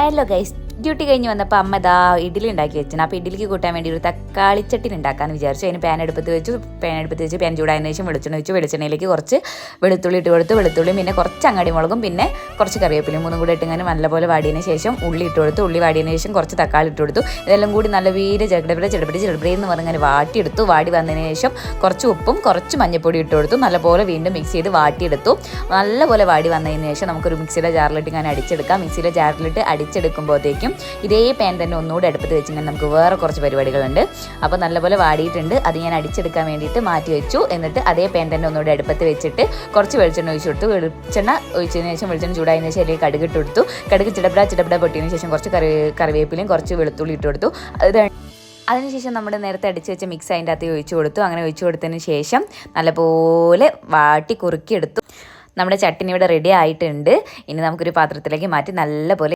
Hello guys duty കഴിഞ്ഞ് വന്നപ്പോൾ അമ്മ ഇതാ ഇഡ്ഡലി ഉണ്ടാക്കി വെച്ചാൽ അപ്പോൾ ഇഡ്ഡലിക്ക് കൂട്ടാൻ വേണ്ടി ഒരു തക്കാളി ചട്ടിന് ഉണ്ടാക്കാമെന്ന് വിചാരിച്ചു. അതിന് പാൻ എടുപ്പത്ത് വെച്ചു പാൻ എടുപ്പത്ത് വെച്ച് പാൻ ചൂടായതിനു ശേഷം വെളിച്ചെണ്ണ വെച്ചു വെളിച്ചെണ്ണയിലേക്ക് കുറച്ച് വെളുത്തുള്ളി ഇട്ട് കൊടുത്തു. വെളുത്തുള്ളിയും പിന്നെ കുറച്ച് അങ്ങാടി മുളകും പിന്നെ കുറച്ച് കറിവേപ്പിലയും മൂന്നും കൂടി ഇട്ടിങ്ങനെ നല്ലപോലെ വാടിയതിനു ശേഷം ഉള്ളി ഇട്ട് കൊടുത്തു. ഉള്ളി വാടിയതിനു ശേഷം കുറച്ച് തക്കാളി ഇട്ട് കൊടുത്തു. ഇതെല്ലാം കൂടി നല്ല വീര് ചെടപ്പിടെ ചെടപ്പിടി ചെടപ്പിടി എന്ന് പറഞ്ഞങ്ങനെ വാട്ടിയെടുത്തു. വാടി വന്നതിന് ശേഷം കുറച്ച് ഉപ്പും കുറച്ച് മഞ്ഞപ്പൊടി ഇട്ട് കൊടുത്തു. നല്ലപോലെ വീണ്ടും മിക്സ് ചെയ്ത് വാട്ടിയെടുത്തു. നല്ലപോലെ വാടി വന്നതിന് ശേഷം നമുക്കൊരു മിക്സിയുടെ ജാറിലിട്ട് ഇങ്ങനെ അടിച്ചെടുക്കാം. മിക്സിയുടെ ജാറിലിട്ട് അടിച്ചെടുക്കുമ്പോഴത്തേക്കും ഇതേ പാൻ തന്നെ ഒന്നുകൂടെ അടുപ്പത്ത് വെച്ച് ഇങ്ങനെ നമുക്ക് വേറെ കുറച്ച് പരിപാടികളുണ്ട്. അപ്പോൾ നല്ലപോലെ വാടിയിട്ടുണ്ട്. അത് ഞാൻ അടിച്ചെടുക്കാൻ വേണ്ടിയിട്ട് മാറ്റി വെച്ചു. എന്നിട്ട് അതേ പാൻ തന്നെ ഒന്നുകൂടെ അടുപ്പത്ത് വെച്ചിട്ട് കുറച്ച് വെളിച്ചെണ്ണ ഒഴിച്ചു കൊടുത്തു. വെളിച്ചെണ്ണ ഒഴിച്ചതിന് ശേഷം വെളിച്ചെണ്ണ ചൂടായതിനു ശേഷം അതിലേക്ക് കടുക് ഇട്ട് കൊടുത്തു. കടുക് ചിടപട ചിടപട പൊട്ടിയതിന് ശേഷം കുറച്ച് കറി കറിവേപ്പിലയും കുറച്ച് വെളുത്തുള്ളി ഇട്ട് കൊടുത്തു. അത് അതിനുശേഷം നമ്മൾ നേരത്തെ അടിച്ച് വെച്ച മിക്സ് അതിന്റെ അകത്ത് ഒഴിച്ചു കൊടുത്തു. അങ്ങനെ ഒഴിച്ചു കൊടുത്തതിന് ശേഷം നല്ലപോലെ വാട്ടി കുറുക്കിയെടുത്തു നമ്മുടെ ചട്ടിനി ഇവിടെ റെഡി ആയിട്ടുണ്ട്. ഇനി നമുക്കൊരു പാത്രത്തിലേക്ക് മാറ്റി നല്ലപോലെ